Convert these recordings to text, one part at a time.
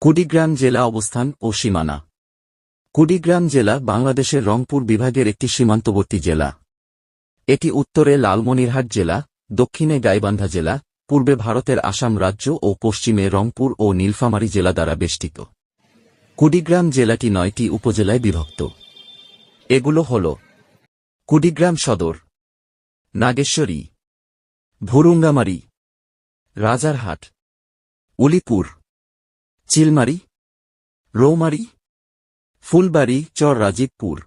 কুড়িগ্রাম জেলা অবস্থান ও সীমানা। কুড়িগ্রাম জেলা বাংলাদেশের রংপুর বিভাগের একটি সীমান্তবর্তী জেলা। এটি উত্তরে লালমনিরহাট জেলা, দক্ষিণে গাইবান্ধা জেলা, পূর্বে ভারতের আসাম রাজ্য ও পশ্চিমে রংপুর ও নীলফামারী জেলা দ্বারা বেষ্টিত। কুড়িগ্রাম জেলাটি নয়টি উপজেলায় বিভক্ত। এগুলো হল কুড়িগ্রাম সদর, নাগেশ্বরী, ভুরুঙ্গামারি, রাজারহাট, উলিপুর চিলমারি, রৌমারি, ফুলবাড়ি চর রাজীবপুর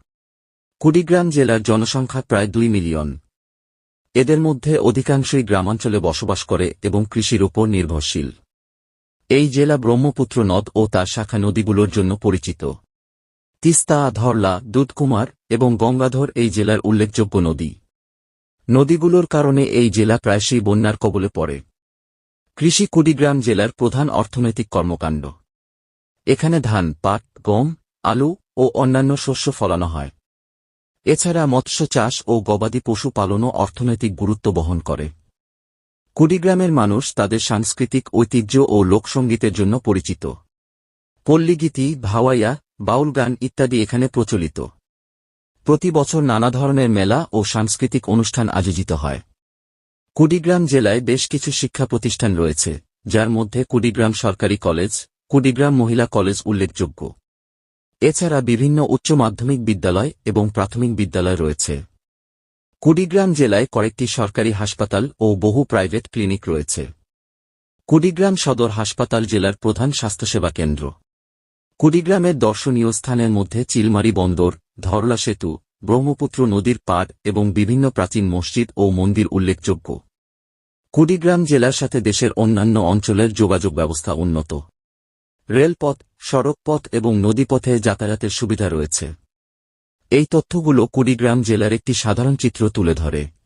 কুড়িগ্রাম জেলার জনসংখ্যা প্রায় দুই মিলিয়ন। এদের মধ্যে অধিকাংশই গ্রামাঞ্চলে বসবাস করে এবং কৃষির উপর নির্ভরশীল। এই জেলা ব্রহ্মপুত্র নদ ও তার শাখা নদীগুলোর জন্য পরিচিত। তিস্তা, ধরলা, দুধকুমার এবং গঙ্গাধর এই জেলার উল্লেখযোগ্য নদী। নদীগুলোর কারণে এই জেলা প্রায়শই বন্যার কবলে পড়ে। কৃষি কুড়িগ্রাম জেলার প্রধান অর্থনৈতিক কর্মকাণ্ড। এখানে ধান, পাট, গম, আলু ও অন্যান্য শস্য ফলানো হয়। এছাড়া মৎস্য চাষ ও গবাদি পশু পালনও অর্থনৈতিক গুরুত্ব বহন করে। কুড়িগ্রামের মানুষ তাদের সাংস্কৃতিক ঐতিহ্য ও লোকসঙ্গীতের জন্য পরিচিত। পল্লীগীতি, ভাওয়াইয়া বাউল গান ইত্যাদি এখানে প্রচলিত। প্রতি বছর নানা ধরনের মেলা ও সাংস্কৃতিক অনুষ্ঠান আয়োজিত হয়। কুড়িগ্রাম জেলায় বেশ কিছু শিক্ষা প্রতিষ্ঠান রয়েছে, যার মধ্যে কুড়িগ্রাম সরকারি কলেজ কুড়িগ্রাম মহিলা কলেজ উল্লেখযোগ্য। এছাড়া বিভিন্ন উচ্চ মাধ্যমিক বিদ্যালয় এবং প্রাথমিক বিদ্যালয় রয়েছে। কুড়িগ্রাম জেলায় কয়েকটি সরকারি হাসপাতাল ও বহু প্রাইভেট ক্লিনিক রয়েছে। কুড়িগ্রাম সদর হাসপাতাল জেলার প্রধান স্বাস্থ্যসেবা কেন্দ্র। কুড়িগ্রামের দর্শনীয় স্থানের মধ্যে চিলমারি বন্দর, ধরলা সেতু, ব্রহ্মপুত্র নদীর পাড় এবং বিভিন্ন প্রাচীন মসজিদ ও মন্দির উল্লেখযোগ্য। কুড়িগ্রাম জেলার সাথে দেশের অন্যান্য অঞ্চলের যোগাযোগ ব্যবস্থা উন্নত। রেলপথ, সড়কপথ এবং নদীপথে যাতায়াতের সুবিধা রয়েছে। এই তথ্যগুলো কুড়িগ্রাম জেলার একটি সাধারণ চিত্র তুলে ধরে।